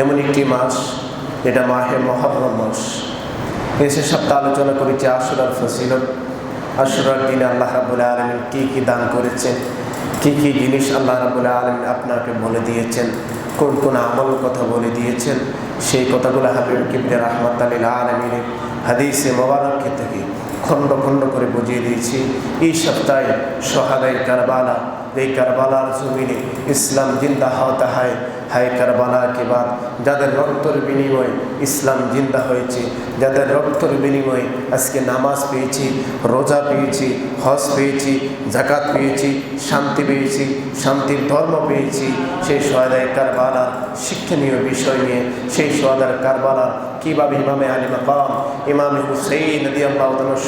এমন একটি মাস এটা মাহে মহরম মাস। এসে সপ্তাহ আলোচনা করেছি আশুরার ফসিলত আশুরার দিনে আল্লাহ রাবুল আলমিন কী কী দান করেছেন, কী কী জিনিস আল্লাহ রাবুল আলমিন আপনাকে বলে দিয়েছেন, কোন কোন আমল কথা বলে দিয়েছেন, সেই কথাগুলো হাবিব কিবনে রহমত আলীল আলমিনের হাদিসে মোবারককে থেকে খণ্ড খণ্ড করে বুঝিয়ে দিয়েছি। এই সপ্তাহে সোহাদাই কারবালা, এই কারবালার জমিনে ইসলাম জিন্দা হতে হয়। হায় কারবালা কে বাদ, যাদের রক্তর বিনিময়ে ইসলাম জিন্দা হয়েছে, যাদের রক্তর বিনিময়ে আজকে নামাজ পেয়েছি, রোজা পেয়েছি, হজ পেয়েছি জাকাত পেয়েছি, শান্তি পেয়েছি, শান্তির ধর্ম পেয়েছি, সেই সোয়াদায় কারবালার শিক্ষণীয় বিষয় নিয়ে, সেই সোয়াদার কারবালার কীভাবে ইমামে আলী মাকাম, ইমাম হুসেইন নদী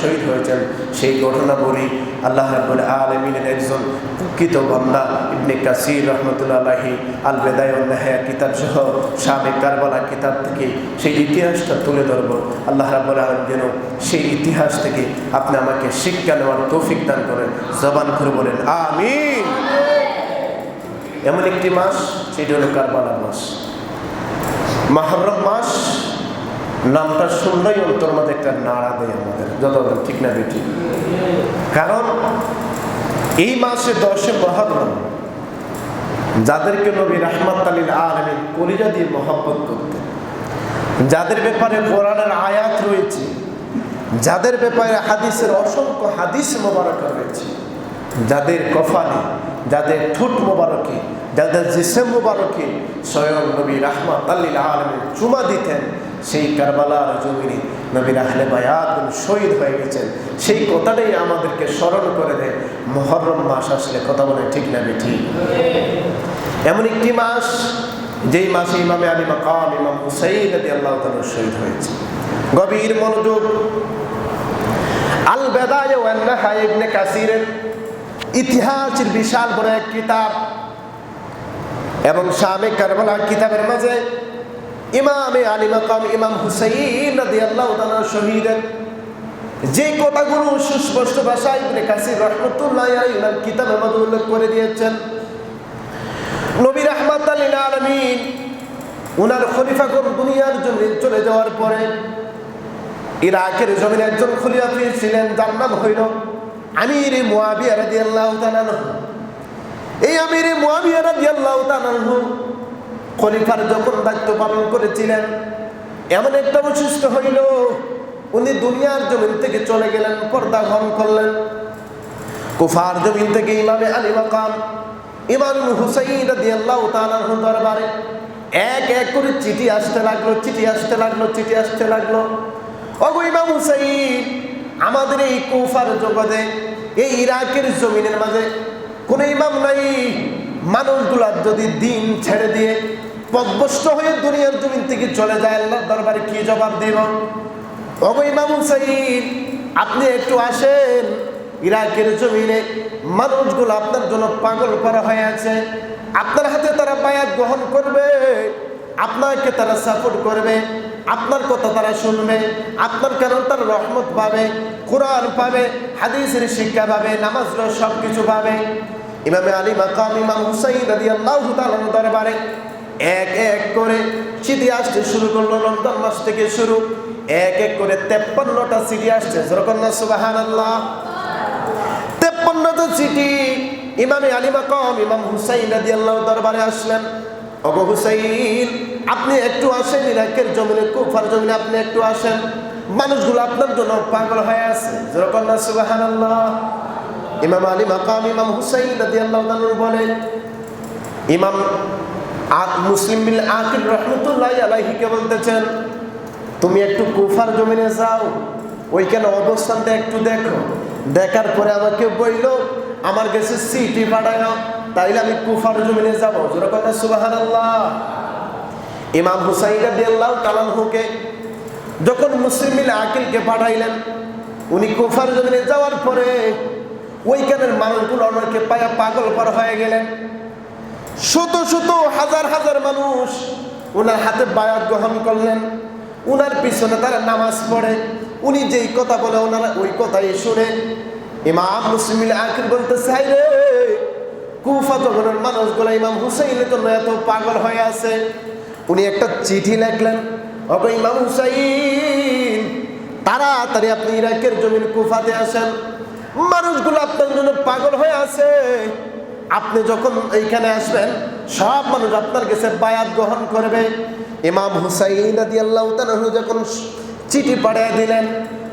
শহীদ হয়েছেন, সেই ঘটনা বলি আল্লাহ রাবুল আলমিনের একজন প্রকৃত বন্দা ইবনে কাসির রহমতুল্লাহ আল বেদায় কিতাব সহ শামে কারবালা কিতাব থেকে সেই ইতিহাসটা তুলে ধরব। আল্লাহ রাবুল আলম যেন সেই ইতিহাস থেকে আপনি আমাকে শিক্ষা নেওয়ার তৌফিক দান করেন। জবান করে বলেন, আমিন। এমন একটি মাস, সেটি হলো কারবালা মাস। মাহরম মাস, নামটা শুনলেই অন্তর মধ্যে একটা নাড়া দেয় আমাদের যত ঠিক না বেটি কারণ এই মাসে দশে মহরম। যাদেরকে নবী রহমত আলীল আলমিন কলিজা দিয়ে মহব্বত করতেন। যাদের ব্যাপারে কোরআনের আয়াত রয়েছে, যাদের ব্যাপারে হাদিসের অসংখ্য হাদিস মোবারক রয়েছে, যাদের কফালে যাদের ঠোঁট মোবারকে, যাদের জিসেম মোবারকে স্বয়ং নবী রহমত আল্লিল আলমিন চুমা দিতেন, সেই কারবালার জমিনে নবীর আহলে বায়াত শহীদ হয়ে গেছেন। সেই কথাটাই আমাদেরকে স্মরণ করে দেয়। মহরম মাস আসলে কথা বলে ঠিক না ঠিক এমন একটি মাস, যেই মাসে ইমামে আলী মাকাম, ইমাম হুসাইন আদি আল্লাহ তালুর শহীদ হয়েছে। গভীর মনোযোগ। আল বেদায় ওয়ান্নাহা ইবনে কাসিরের ইতিহাসের বিশাল বড় এক কিতাব এবং শামে কারবালা কিতাবের মাঝে ইমামে আলী মাকাম, ইমাম হুসাইন রাদি আল্লাহ তাআলা শহীদের যে কথাগুলো সুস্পষ্ট ভাষায় ইবনে কাসির রহমতুল্লাহ আলাইহি কিতাবের মধ্যে উল্লেখ করে দিয়েছেন। নবী রহমাত আলমিন উনার খলিফাগণ দুনিয়ার জন্য চলে যাওয়ার পরে ইরাকের জমিন একজন খলিফা ছিলেন, যার নাম হইল আমির মুয়াবিয়া রাদিয়াল্লাহু তাআলা এই আমির মুয়াবিয়া রাদিয়াল্লাহু তাআলা খলিফার যখন দায়িত্ব পালন করেছিলেন, এমন একটা বৈশিষ্ট্য হইল, উনি দুনিয়ার জমিন থেকে চলে গেলেন, পর্দা গ্রহণ করলেন। কুফার জমিন থেকে ইমামে আলী মাকাম ইমাম হুসাইন রাদিয়াল্লাহু তাআলার দরবারে এক এক করে চিঠি আসতে লাগল, চিঠি আসতে লাগল, চিঠি আসতে লাগল। ওগো ইমাম হুসাইন, আমাদের এই কুফার জগতে, এই ইরাকের জমিনের মাঝে কোন ইমাম নাই। মানুষগুলার যদি দিন ছেড়ে দিয়ে পদভস্ত হয়ে দুনিয়ার জমিন থেকে চলে যায়, আল্লাহর দরবারে কি জবাব দিব? ওগো ইমাম হুসাইন, আপনি একটু আসেন। ইরাকের জমিনে মানুষগুলো আপনার জন্য পাগল করা হয়ে আছে। আপনার হাতে তারা বায়াত গ্রহণ করবে, আপনাকে তারা সাপোর্ট করবে, আপনার কথা তারা শুনবে, আপনার কারণ তারা রহমত পাবে, কোরআন পাবে, হাদিসের শিক্ষা পাবে নামাজ সব কিছু পাবে। ইমামে আলী মাকাম ইমাম হুসাইন রাদি আল্লাহ দরবারে এক এক করে চিঠি আসতে শুরু করল রমজান মাস থেকে শুরু। এক এক করে তেপ্পান্নটা চিঠি আসছে। যেরকম সুবাহান আল্লাহ তেপ্পান্নটা চিঠি। ইমামে আলী মাকাম, ইমাম হুসাইন রাদি আল্লাহ দরবারে আসলেন। অব হুসাইন, আপনি একটু আসেন, ইরাকের জমিনে, কুফার জমিনে আপনি একটু আসেন। মানুষগুলো আপনার জন্য পাগল হয়ে আছে। যেরকম না সুবাহান ইমাম আলী মাকাম, ইমাম হুসাইন রাদি আল্লাহ বলেন, ইমাম মুসলিম বিল আকিল রহমতুল্লাহ আলাইহিকে বলতেছেন, তুমি একটু কুফার জমিনে যাও, ওইখানে অবস্থানটা একটু দেখো। দেখার পরে আমাকে বইল আমার কাছে সিটি পাঠায় তাইলে আমি কুফার জমিনে যাব। যেরকম সুবাহান আল্লাহ ইমাম হুসাইন আল্লাহ তালানহুকে যখন মুসলিম আকিলকে পাঠাইলেন, উনি কুফার জমিনে যাওয়ার পরে ওইখানের মানুষগুলো ওনাকে পায়া পাগল করা হয়ে গেলেন। শত শত, হাজার হাজার মানুষ ওনার হাতে বায়াত গ্রহণ করলেন। উনার পিছনে তারা নামাজ পড়ে। উনি যেই কথা বলে, ওনারা ওই কথাই শুনে ইমাম মুসলিম আখির বলতে চাই রে, কুফা জগনের মানুষগুলো ইমাম হুসাইনের জন্য এত পাগল হয়ে আছে। উনি একটা চিঠি লেখলেন ওগো ইমাম হুসাইন, তাড়াতাড়ি আপনি ইরাকের জমিন কুফাতে আসেন। মানুষগুলো আপনার জন্য পাগল হয়ে আছে। আপনি যখন এইখানে আসবেন, সব মানুষ আপনার কাছে বায়াত গ্রহণ করবে। ইমাম হুসাইন আদি আল্লাহ যখন চিঠি পাঠিয়ে দিলেন,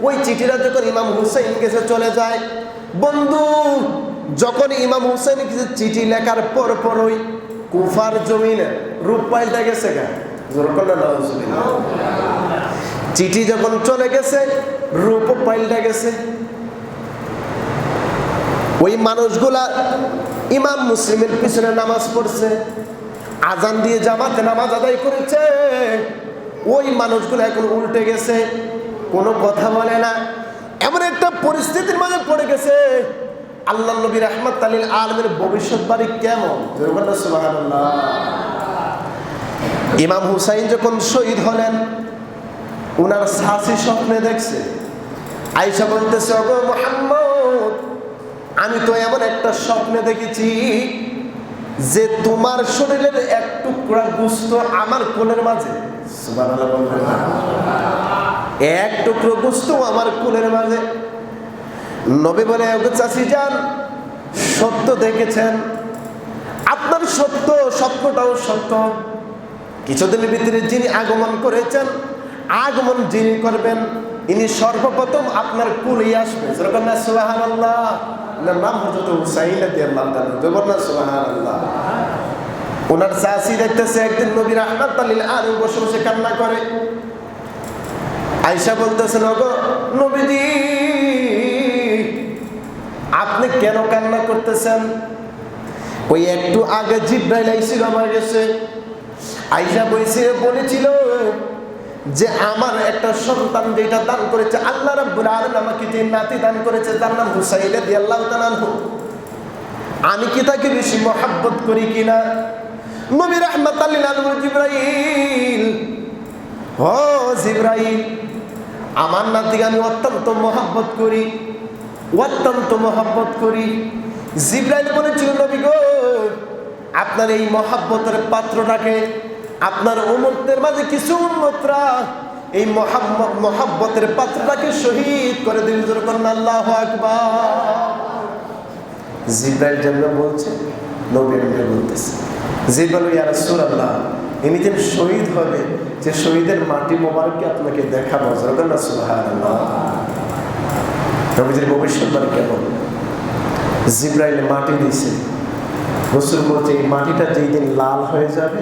ওই চিঠিটা যখন ইমাম হুসাইন কাছে চলে যায় বন্ধু, যখন ইমাম হুসাইন কিছু চিঠি লেখার পর পর ওই কুফার জমিনে রূপ পাল্টে গেছে। চিঠি যখন চলে গেছে, রূপ পাল্টে গেছে। ওই মানুষগুলা ইমাম মুসলিমের পিছনে নামাজ পড়ছে, আজান দিয়ে জামাতে নামাজ আদায় করেছে। ওই মানুষগুলো এখন উল্টে গেছে, কোনো কথা বলে না। এমন একটা পরিস্থিতির মাঝে পড়ে গেছে। আল্লাহ নবী রহমত আলীল আলমের ভবিষ্যৎবাণী কেমন। ইমাম হুসাইন যখন শহীদ হলেন, উনার সাসি স্বপ্নে দেখছে। আইসা বলতেছে অগো মোহাম্মদ, আমি তো এমন একটা স্বপ্নে দেখেছি যে তোমার শরীরের এক টুকরা গুস্ত আমার কোলের মাঝে। এক টুকরো গুস্ত আমার কোলের মাঝে। নবী বলে চাষি যান, সত্য দেখেছেন। আপনার সত্য, সত্যটাও সত্য। কিছুদিনের ভিতরে যিনি আগমন করেছেন, আগমন যিনি করবেন, ইনি সর্বপ্রথম আপনার কুলেই আসবে। যেরকম না সুবাহান আল্লাহ নাম হজরত হুসাইন আল্লাহ ওনার চাষি দেখতেছে, একদিন নবীর আহমদ আলীল আলম বসে বসে কান্না করে। আয়সা বলতেছেন, ওগো নবীজি আপনি কেন কান্না করতেছেন? ওই একটু আগে জিব্রাইল আইছিল আমার কাছে। আইসা বলছে বলেছিল যে আমার একটা সন্তান যেটা দান করেছে, আল্লাহ রাব্বুল আলামিন আমাকে যে নাতি দান করেছে, তার নাম হুসাইন রাদিয়াল্লাহু তাআলা। আমি কি তাকে বেশি মহাব্বত করি কিনা নবী রাহমাত আল্লিল আলম জিব্রাইল, ও জিব্রাইল, আমার নাতিকে আমি অত্যন্ত মহাব্বত করি। অত্যন্ত মহাব্বত করি। জিব্রাইল বলেছিল, নবী গো, আপনার এই মহাব্বতের পাত্রটাকে আপনার উন্মতের মাঝে কিছু উন্মতরা এই মহাব্বত, মহাব্বতের পাত্রটাকে শহীদ করে দিন। আল্লাহ জিব্রাইল জন্য বলছে, নবী বলতেছে। জিব্রাইল ইয়া রাসূলুল্লাহ, ইনি যেন শহীদ হবে, যে শহীদের মাটি মোবারককে আপনাকে দেখাবো। যেরকম না, সুবহানাল্লাহ। নবীজির ভবিষ্যৎবাণী কেমন জিব্রাইল মাটি দিছে রসুল বলছে, এই মাটিটা যেই দিন লাল হয়ে যাবে,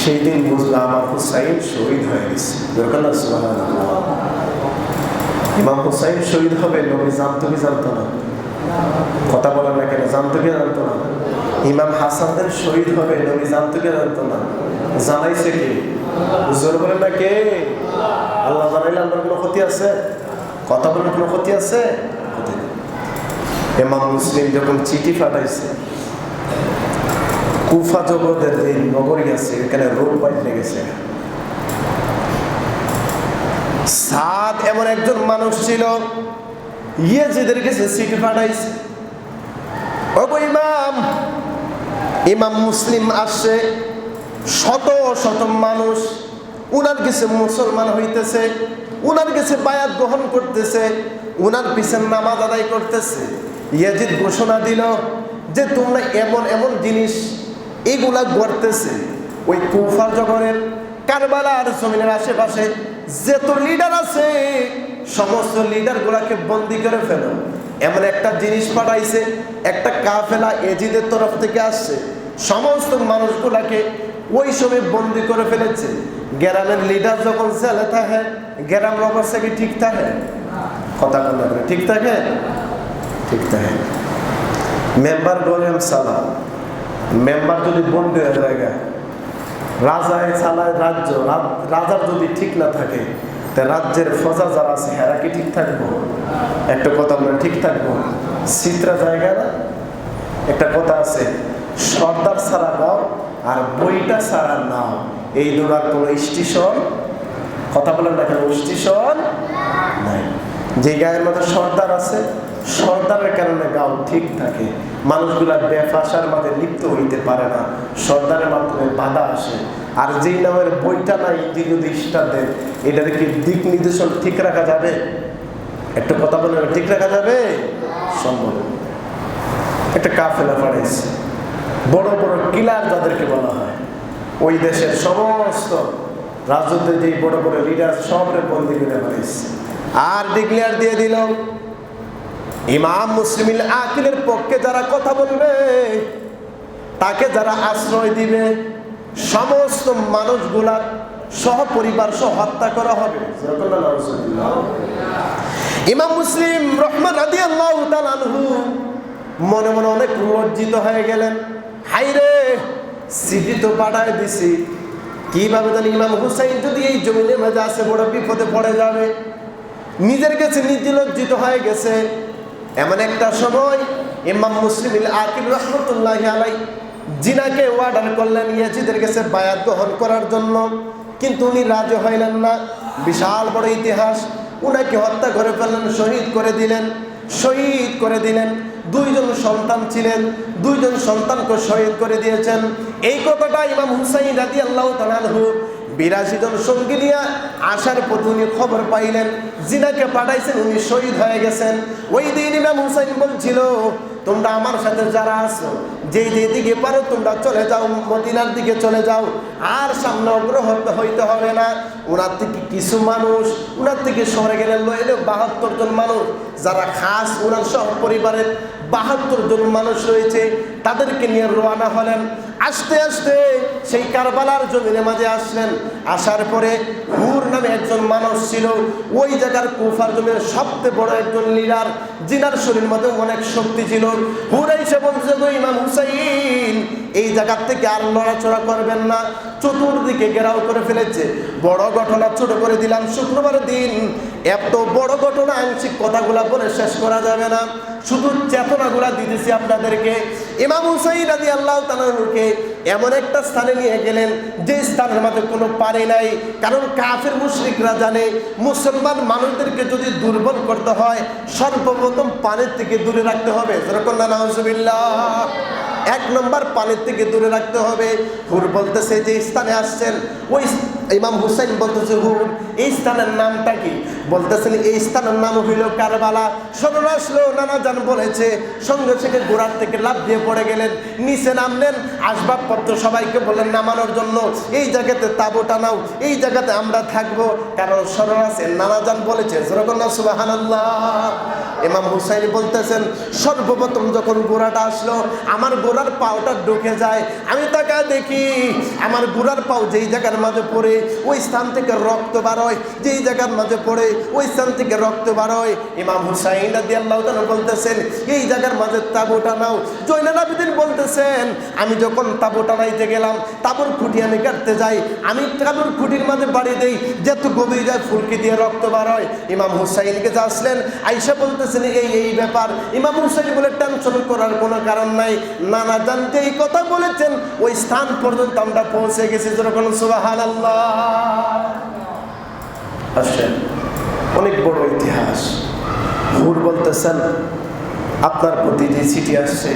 সেই দিন বুঝলো আমার হুসাইন শহীদ হয়ে গেছে। ইমাম হুসাইন শহীদ হবে, নবী জানতো কি জানতো না। কথা বলার না কেন জানতো কি জানতো না। ইমাম হাসানদের শহীদ হবে, নবী জানতো কি জানতো না। জানাইছে কি? জোর বলেন না কে? আল্লাহ জানাইলে আল্লাহর কোনো ক্ষতি আছে? কথা বলার কোনো ক্ষতি আছে? নেই। মুসলিম যখন চিঠি পাঠাইছে, কুফা জগতের যে নগরী আছে, এখানে রোগ পাল্টে গেছে। সাদ এমন একজন মানুষ ছিল, ইয়েজিদের কাছে চিঠি পাঠাইছে। ওগো ইমাম ইমাম মুসলিম আসছে, শত শত মানুষ, উনার কাছে মুসলমান হইতেছে। উনার কাছে বায়াত গ্রহণ করতেছে, উনার পিছনে নামাজ আদায় করতেছে। ইয়াজিদ ঘোষণা দিল যে তোমরা এমন এমন জিনিস এগুলা গড়তেছে ওই কুফার জগরের কারবালা আর জমিনের আশেপাশে যত লিডার আছে, সমস্ত লিডার গুলাকে বন্দি করে ফেলো। এমন একটা জিনিস পাঠাইছে, একটা কাফেলা এজিদের তরফ থেকে আসছে। সমস্ত মানুষগুলাকে ওই সময় বন্দি করে ফেলেছে। গ্রামের লিডার যখন জেলে থাকে গ্রামের অবস্থা কি ঠিক থাকে? কথা পারে ঠিক থাকে? ঠিক থাকে। মেম্বার গলেম সালাম মেম্বার যদি বন্দি হয়ে যায় রাজায় চালায় রাজ্য রাজার যদি ঠিক না থাকে, তা রাজ্যের ফজা যারা আছে, হেরা কি ঠিক থাকব? একটা কথা আমরা ঠিক থাকব? চিত্রা জায়গা না? একটা কথা আছে, সর্দার ছাড়া নাও আর বইটা ছাড়া নাম, এই দুটার কোনো স্টেশন? কথা বলেন না কেন স্টেশন? নাই। যে গায়ের মধ্যে সর্দার আছে, সর্দারের কারণে গাও ঠিক থাকে। মানুষগুলা বেফাসার মাঝে লিপ্ত হইতে পারে না, সর্দারের মাধ্যমে বাধা আসে। আর যেই নামের বইটা নাই স্টার দেন এটার কি দিক নির্দেশন ঠিক রাখা যাবে? একটা কথা বলে ঠিক রাখা যাবে? সম্ভব। একটা কাফেলা পড়াইছে বড় বড় কিলার যাদেরকে বলা হয়। ওই দেশের সমস্ত রাজত্বের যে বড় বড় লিডার সবরে বন্দি করে পড়াইছে আর ডিক্লেয়ার দিয়ে দিল, ইমাম মুসলিমিল আকিলের পক্ষে যারা কথা বলবে, তাকে যারা আশ্রয় দিবে, সমস্ত মানুষগুলা সহ পরিবার সহ হত্যা করা হবে। ইমাম মুসলিম রহমান আদি আল্লাহ মনে মনে অনেক লজ্জিত হয়ে গেলেন। হাইরে, সিটি তো পাঠায় দিছি। কীভাবে জানি ইমাম হুসাইন যদি এই জমিনে মাঝে আসে, বড় বিপদে পড়ে যাবে। নিজের কাছে নিজে লজ্জিত হয়ে গেছে। এমন একটা সময় ইমাম মুসলিম আকিল রহমতুল্লাহ আলাই জিনাকে অর্ডার করলেন ইয়াজিদের কাছে বায়াত গ্রহণ করার জন্য, কিন্তু উনি রাজি হইলেন না। বিশাল বড় ইতিহাস। উনাকে হত্যা করে ফেললেন, শহীদ করে দিলেন, শহীদ করে দিলেন। দুইজন সন্তান ছিলেন, দুইজন সন্তানকে শহীদ করে দিয়েছেন। এই কথাটা ইমাম হুসাইন রাজি আল্লাহ তালানহু বিরাশি জন সঙ্গী নিয়ে আসার পথে উনি খবর পাইলেন। জিনাকে পাঠাইছেন উনি শহীদ হয়ে গেছেন। ওই দিন ইমাম হুসাইন বলছিল তোমরা আমার সাথে যারা আছো যে যেদিকে পারো তোমরা চলে যাও, মদিনার দিকে চলে যাও। আর সামনে অগ্রহ হইতে হবে না। ওনার থেকে কিছু মানুষ ওনার থেকে সরে গেলে লইলে বাহাত্তর জন মানুষ, যারা খাস ওনার সহ পরিবারের বাহাত্তর জন মানুষ রয়েছে, তাদেরকে নিয়ে রওনা হলেন। আস্তে আস্তে সেই কারবালার জমিনে মাঝে আসলেন। আসার পরে হুর নামে একজন মানুষ ছিল। ওই জায়গার কুফার জমির সবচেয়ে বড় একজন লিডার জিনার শরীর মধ্যে অনেক শক্তি ছিল। হুর এসে বলছে ইমাম হুসাইন, এই জায়গার থেকে আর নড়াচড়া করবেন না। চতুর্দিকে ঘেরাও করে ফেলেছে। বড় ঘটনা ছোট করে দিলাম। শুক্রবার দিন এত বড় ঘটনা আংশিক কথাগুলা বলে শেষ করা যাবে না। শুধু চেতনাগুলা দিতেছি আপনাদেরকে। ইমাম হুসাইন আদি আল্লাহ তালুকে এমন একটা স্থানে নিয়ে গেলেন, যে স্থানের মধ্যে কোনো পারে নাই। কারণ কাফের মুশরিকরা জানে, মুসলমান মানুষদেরকে যদি দুর্বল করতে হয়, সর্বপ্রথম পানির থেকে দূরে রাখতে হবে। নাউজুবিল্লাহ। এক নম্বর পানির থেকে দূরে রাখতে হবে। হুর বলতেছে, যে স্থানে আসছেন, ওই ইমাম হুসাইন বলতেছে, হুর, এই স্থানের নামটা কি? বলতেছেন, এই স্থানের নাম হইল কারবালা। শোনো আসলো নানা জান বলেছে, সঙ্গে সঙ্গে গোড়ার থেকে লাভ দিয়ে পড়ে গেলেন, নিচে নামলেন, আসবাবপত্র সবাইকে বললেন, নামানোর জন্য এই জায়গাতে তাবু টানাও এই জায়গাতে আমরা থাকব। কারণ স্মরণ আছে নানা জান বলেছে যেরকম সুবাহান ইমাম হুসাইন বলতেছেন, সর্বপ্রথম যখন গোড়াটা আসলো, আমার গোড়ার পাওটা ঢুকে যায়। আমি তাকে দেখি, আমার গোড়ার পাও যেই জায়গার মাঝে পড়ে, ওই স্থান থেকে রক্ত বারোয় যেই জায়গার মাঝে পড়ে, ওই স্থান থেকে রক্ত বারোয় ইমাম হুসাইন রাদি আল্লাহ বলতেছেন, এই জায়গার মাঝে তাবু টানাও জৈনাল আবিদিন বলতেছেন, আমি যখন তাবু টানাইতে গেলাম, তাবুর খুঁটি আমি কাটতে যাই। আমি তাবুর খুঁটির মাঝে বাড়ি দেই যেহেতু গভীর যায় ফুলকি দিয়ে রক্ত বারোয় ইমাম হুসাইনকে যা আসলেন আইসা বলতেছেন এই এই ব্যাপার। ইমাম হুসাইন বলে, টেনশন করার কোনো কারণ নাই। নানা জানতে এই কথা বলেছেন, ওই স্থান পর্যন্ত আমরা পৌঁছে গেছি। যেরকম সুবাহান আল্লাহ আসেন, অনেক বড় ইতিহাস। হুর বলতেছেন, আপনার প্রতি যে চিঠি আসছে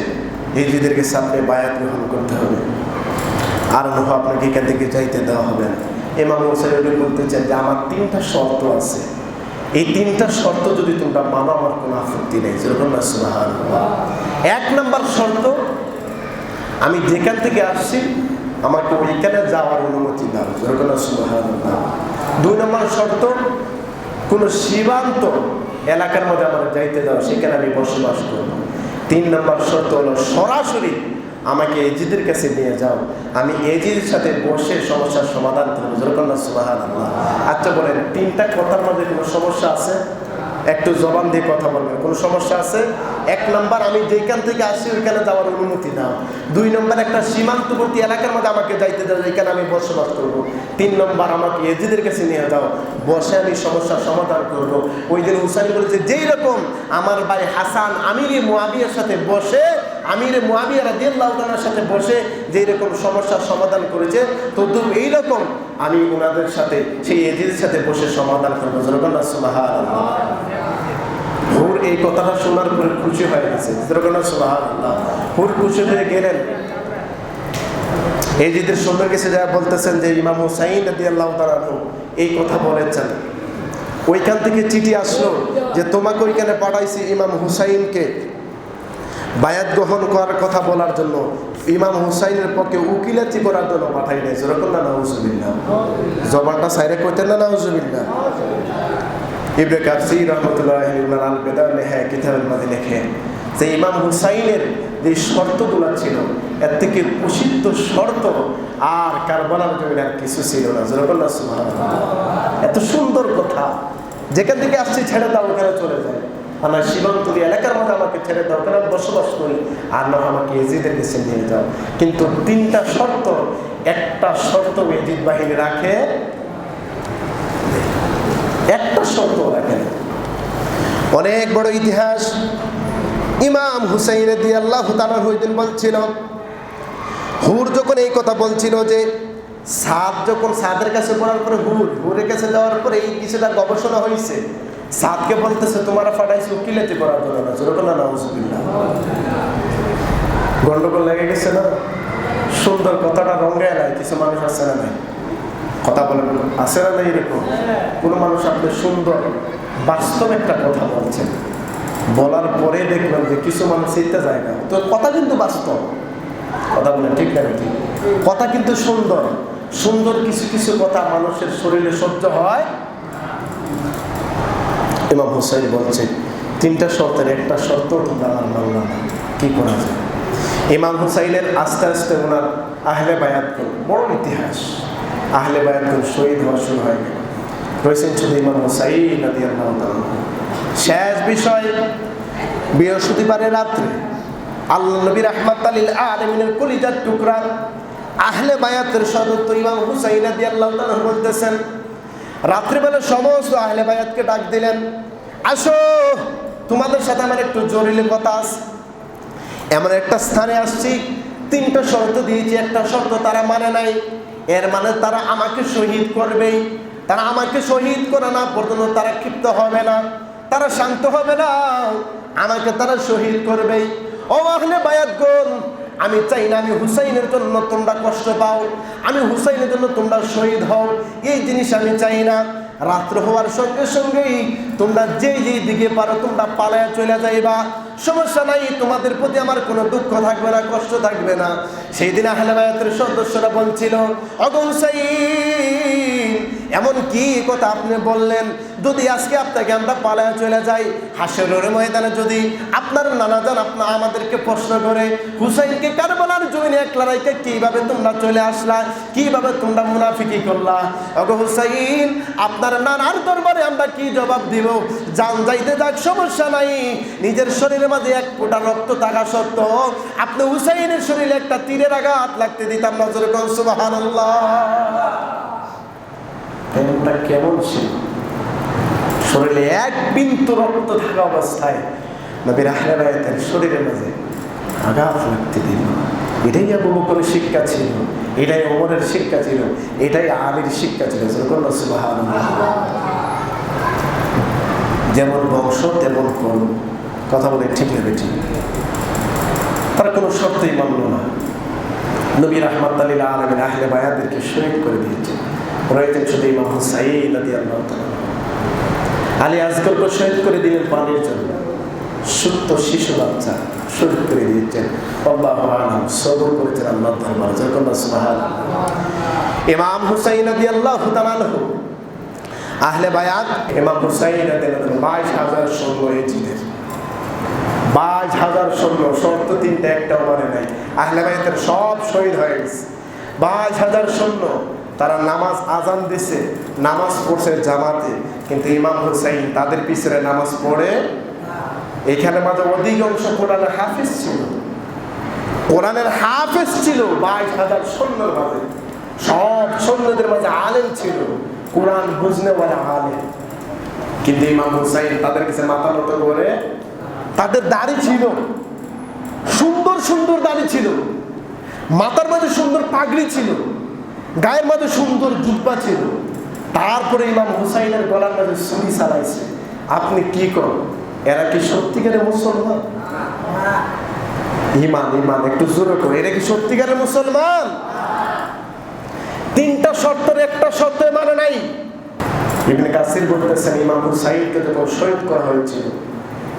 হিজড়িদেরকে সামনে বায়াত গ্রহণ করতে হবে। আর আপনাকে এখান থেকে যাইতে দেওয়া হবে না। এমাম হোসেন বলতে চান যে, আমার তিনটা শর্ত আছে। এই তিনটা শর্ত যদি তোমরা মানো, আমার কোনো আপত্তি নেই। যেরকম এক নম্বর শর্ত, আমি যেখান থেকে আসছি, আমাকে ওইখানে যাওয়ার অনুমতি দাও। যেরকম দুই নম্বর শর্ত, কোনো সীমান্ত এলাকার মধ্যে আমার যাইতে দাও, সেখানে আমি বসবাস করব। তিন নম্বর শর্ত হলো সরাসরি আমাকে এজিদের কাছে নিয়ে যাও। আমি এজিদের সাথে বসে সমস্যার সমাধান করব। যেরকম সুবাহ আচ্ছা বলেন, তিনটা কথার মধ্যে কোনো সমস্যা আছে? একটু জবান দিয়ে কথা বলবেন, কোনো সমস্যা আছে? এক নম্বর, আমি যেখান থেকে আসছি ওইখানে যাওয়ার অনুমতি দাও দুই নম্বর, একটা সীমান্তবর্তী এলাকার মধ্যে আমাকে যাইতে দাও যেখানে আমি বসবাস করব। তিন নম্বর, আমাকে এজিদের কাছে নিয়ে যাও। বসে আমি সমস্যার সমাধান করব। ওই দিন হুসাইন বলেছে, যেই রকম আমার ভাই হাসান আমির মুয়াবিয়ার সাথে বসে, আমির মুয়াবিয়া রাদিয়াল্লাহু তাআলার সাথে বসে যেই রকম সমস্যার সমাধান করেছে তো এইরকম আমি ওনাদের সাথে, সেই এজিদের সাথে বসে সমাধান করব। সুবহানাল্লাহ। হুর এই কথাটা শোনার পরে খুশি হয়ে গেছে। হুর খুশি হয়ে গেলেন। এই জিদের সুন্দর কাছে যা বলতেছেন যে ইমাম হুসাইন রাদি আল্লাহ এই কথা বলেছেন। ওইখান থেকে চিঠি আসলো যে, তোমাকে ওইখানে পাঠাইছি ইমাম হুসাইনকে বায়াত গ্রহণ করার কথা বলার জন্য। ইমাম হুসাইনের পক্ষে উকিলাতি করার জন্য পাঠাই নাই। যেরকম না, নাউজুবিল্লাহ। জবানটা সাইরে করতেন না, নাউজুবিল্লাহ? ইবনে কাসির রহমতুল্লাহ আল লেখা কিতাবের লেখেন যে ইমাম হুসাইনের যে শর্তগুলো ছিল, এর থেকে প্রসিদ্ধ শর্ত আর কারবালার জমিন আর কিছু ছিল না। না এত সুন্দর কথা। যেখান থেকে আসছি ছেড়ে দাও, ওখানে চলে যায়। আমার সীমান্তরি এলাকার মধ্যে আমাকে ছেড়ে দাও, ওখানে বসবাস করি। আর না, আমাকে এজিদের নিয়ে যাও। কিন্তু তিনটা শর্ত, একটা শর্ত এজিদ বাহিনী রাখে একটা শর্ত রাখেন অনেক বড় ইতিহাস। ইমাম হুসাইন দি আল্লাহ হইদিন বলছিল, হুর যখন এই কথা বলছিল যে, সাদ যখন সাদের কাছে পড়ার পরে হুর, হুরের কাছে যাওয়ার পরে এই কিছুটা গবেষণা হয়েছে সাদকে বলতেছে, তোমারা ফাটাইছে উকিলাতি করার জন্য না যেরকম না নাউজুবিল্লাহ। গন্ডগোল লেগে গেছে না? সুন্দর কথাটা রঙে নাই কিছু মানুষ আছে না কথা বলেন। না নাই এরকম? কোনো মানুষ আপনি সুন্দর, বাস্তব একটা কথা বলছেন বলার পরে দেখলাম যে কিছু মানুষ চিনতে যায় না। তো কথা কিন্তু বাস্তব। কথা বলেন, ঠিক না ঠিক? কথা কিন্তু সুন্দর। সুন্দর কিছু কিছু কথা মানুষের শরীরে সহ্য হয়। ইমাম হুসাইন বলছে, তিনটা শর্তের একটা শর্ত তোমরা আমার মানলাম না। কি করা যায়? ইমাম হুসাইনের আস্তে আস্তে ওনার আহলে বায়াতগুল বড় ইতিহাস। আহলে বায়াতগুল শহীদ হওয়া শুরু হয়ে রয়েছেন শুধু ইমাম হুসাইন আদি আল্লাহ শেষ বিষয়, বৃহস্পতিবারের রাত্রে আল্লাহ নবী রহমাত আলীল আলমিনের কলিজার টুকরা আহলে বায়াতের সদস্য ইমাম হুসাইন আদি আল্লাহ বলতেছেন, রাত্রিবেলা সমস্ত আহলে বায়াতকে ডাক দিলেন, আসো, তোমাদের সাথে আমার একটু জরুরি কথা আছে। এমন একটা স্থানে আসছি, তিনটা শর্ত দিয়েছি, একটা শর্ত তারা মানে নাই। এর মানে তারা আমাকে শহীদ করবেই তারা আমাকে শহীদ করে না পর্যন্ত তারা ক্ষিপ্ত হবে না। তারা শান্ত হবে না, আমাকে তারা শহীদ করবেই ও আহলে বায়াত গোল আমি চাই না আমি হুসাইনের জন্য তোমরা কষ্ট পাও, আমি হুসাইনের জন্য তোমরা শহীদ হও, এই জিনিস আমি চাই না। রাত্র হওয়ার সঙ্গে সঙ্গেই তোমরা যে যেই দিকে পারো তোমরা পালায়া চলে যাইবা। সমস্যা নাই, তোমাদের প্রতি আমার কোনো দুঃখ থাকবে না, কষ্ট থাকবে না। সেই দিন আহলে বায়াতের সদস্যরা বলছিল অগৌসাই এমন কি কথা আপনি বললেন, যদি আজকে আপনাকে আমরা পালায়া চলে যাই, হাসরের ময়দানে যদি আপনার নানা যান আপনার আমাদেরকে প্রশ্ন করে, হুসাইনকে কারবালার জমিনে এক রাইকে কীভাবে তোমরা চলে আসলা, কীভাবে তোমরা মুনাফিকি করলা? অগো হুসাইন, আপনার নানার দরবারে আমরা কি জবাব দিব? জান যাইতে যাক, সমস্যা নাই। নিজের শরীরের মাঝে এক ফোঁটা রক্ত থাকা সত্ত্বেও আপনি হুসাইনের শরীরে একটা তীরের আঘাত লাগতে দিতাম নজর কোন সুবহানাল্লাহ কেমন ছিল? শরীরে এক বিন্দু রক্ত থাকা অবস্থায় নবীর আহলাবায়াতের শরীরের মাঝে আঘাত লাগতে দিল। এটাই আবু বকরের শিক্ষা ছিল, এটাই ওমরের শিক্ষা ছিল, এটাই আলীর শিক্ষা ছিল। যেমন বংশ, তেমন করুন কথা বলে ঠিক নেবে ঠিক তারা কোনো শর্তই মানল না। নবীর আহমদ আলীল আলমিন আহলে বায়াদেরকে শহীদ করে দিয়েছে রয়েছেন শুধু ইমাম হুসাইন আদি আল্লাহ। আলী আজগরকে শহীদ করে দিলেন পানির জন্য। সুপ্ত শিশু বাচ্চা শহীদ করে দিয়েছেন। আল্লাহ আলম সবর করেছেন আল্লাহ দরবার। যখন সুবহান ইমাম হুসাইন আদি আল্লাহ তাআলাহু আহলে বায়াত ইমাম হুসাইন আদি আল্লাহ বাইশ হাজার ষোলো এজিদের। বাইশ হাজার সৈন্য শর্ত তিনটা একটাও মানে নাই। আহলে বাইতের সব শহীদ হয়ে গেছে। বাইশ হাজার সৈন্য তারা নামাজ আজান দিছে, নামাজ পড়ছে জামাতে, কিন্তু ইমাম হুসাইন তাদের পিছনে নামাজ পড়ে এখানে মাঝে অধিকাংশ কোরআনের হাফিজ ছিল। কোরআনের হাফিজ ছিল, বাইশ হাজার সৈন্যের মাঝে। সব সৈন্যদের মাঝে আলেম ছিল। কোরআন বুঝনে বলে আলেম। কিন্তু ইমাম হুসাইন তাদের কাছে মাথা নত করে তাদের দাড়ি ছিল। সুন্দর সুন্দর দাড়ি ছিল। মাথার মাঝে সুন্দর পাগড়ি ছিল। গায়ের মাঝে সুন্দর জুব্বা ছিল। তারপরে ইমাম হুসাইনের গলার মাঝে সুরি চালাইছে। আপনি কি করেন? এরা কি সত্যিকারের মুসলমান? ইমান ইমান, একটু জোরে করে। এরা কি সত্যিকারের মুসলমান? তিনটা শর্তের একটা শর্তে মানে নাই। ইবনে কাসির বলতেছেন, ইমাম হুসাইনকে যখন শহীদ করা হয়েছিল,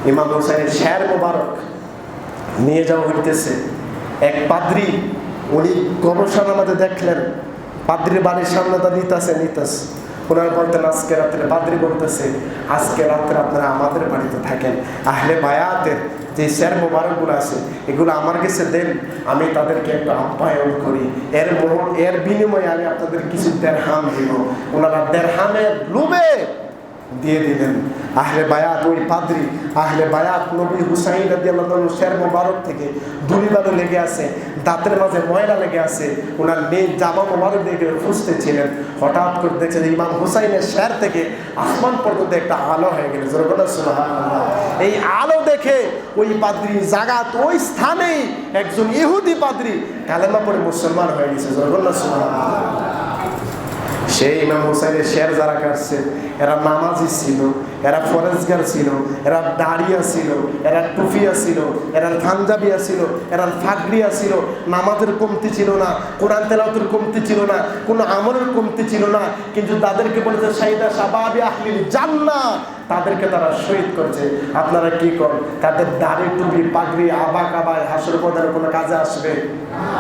ইমাম হুসাইনের শের মোবারক নিয়ে যাওয়া হইতেছে। এক পাদ্রি, উনি গবেষণার মধ্যে দেখলেন। পাদ্রির বাড়ির সামনে তা নিতেছে নিতেছে। ওনারা বলতেন, আজকে রাত্রে পাদ্রি বলতেছে, আজকে রাত্রে আপনারা আমাদের বাড়িতে থাকেন। আহলে বায়াতের যে স্যার মোবারকগুলো আছে, এগুলো আমার কাছে দেন, আমি তাদেরকে একটু আপ্যায়ন করি। এর এর বিনিময়ে আমি আপনাদের কিছু দেড় হাম দিব। ওনারা দেড় হামে লুবে দিয়ে দিলেন আহলে বায়াত ওই পাদ্রি, আহলে বায়াত নবী হুসাইন রাজি আল্লাহ শের মোবারক থেকে দুলিবারও লেগে আছে, দাঁতের মাঝে ময়লা লেগে আছে, ওনার মেয়ে জামা মোবারক দেখে খুঁজতেছিলেন হঠাৎ করে দেখছেন ইমাম হুসাইনের শের থেকে আসমান পর্যন্ত একটা আলো হয়ে গেল। এই আলো দেখে ওই পাদ্রি জাগাত ওই স্থানেই একজন ইহুদি পাদ্রি কালেমা পরে মুসলমান হয়ে গেছে জোরগোনা সুবহানাল্লাহ। সেই ইমাম হুসাইনের শের যারা কাটছে এরা নামাজি ছিল এরা ফরেজগার ছিল, এরা দাঁড়িয়া ছিল, এরা টুফিয়া ছিল, এরা থানজাবিয়া ছিল, এরা ফাগরিয়া ছিল, নামাজের কমতি ছিল না, কোরআন তেলাওতের কমতি ছিল না, কোনো আমলের কমতি ছিল না, কিন্তু তাদেরকে বলেছে, সাইদা সাবাবি আহলিল জান্না তাদেরকে তারা শহীদ করছে। আপনারা কি করেন তাদের দাড়ি, টুপি, পাগড়ি, আবা কাবায়, হাসর পদের কোনো কাজে আসবে?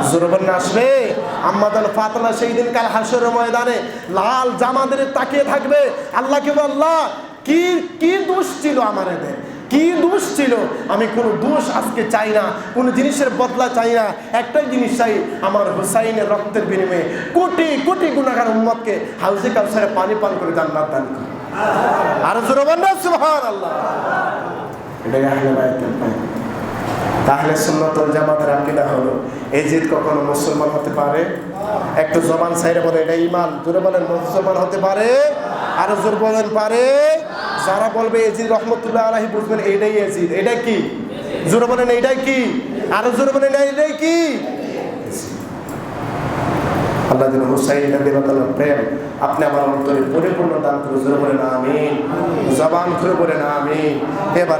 জোরবন আসবে। আম্মাদান ফাতলা সেই দিন কাল হাসর ময়দানে লাল জামাদের তাকিয়ে থাকবে। আল্লাহ কি আল্লাহ কি কি দোষ ছিল আমার এদের কি দোষ ছিল? আমি কোনো দোষ আজকে চাই না, কোনো জিনিসের বদলা চাই না। একটাই জিনিস চাই, আমার হুসাইনের রক্তের বিনিময়ে কোটি কোটি গুণাগার উম্মতকে হাউসে কাউসারে পানি পান করে জান্নাত দান করে। আর সুবহান আল্লাহ এটাই তাহলে সুন্নতল জামাতের আকিদা হলো এই জিদ কখনো মুসলমান হতে পারে? একটু জবান সাইরে বলে এটা ইমান দূরে বলেন, মুসলমান হতে পারে? আরও জোর বলেন, পারে। যারা বলবে এজিদ রহমতুল্লাহ আলাহি বুঝবেন, এইটাই এজিদ। এটা কি? জোর বলেন, এইটাই কি? আরও জোর বলেন, এইটাই কি? আল্লাহ যেন হুসাইন রাতালার প্রেম আপনি আমার অন্তরে পরিপূর্ণ দান করে জোর বলেন, আমিন। জবান করে বলেন, আমিন। এবার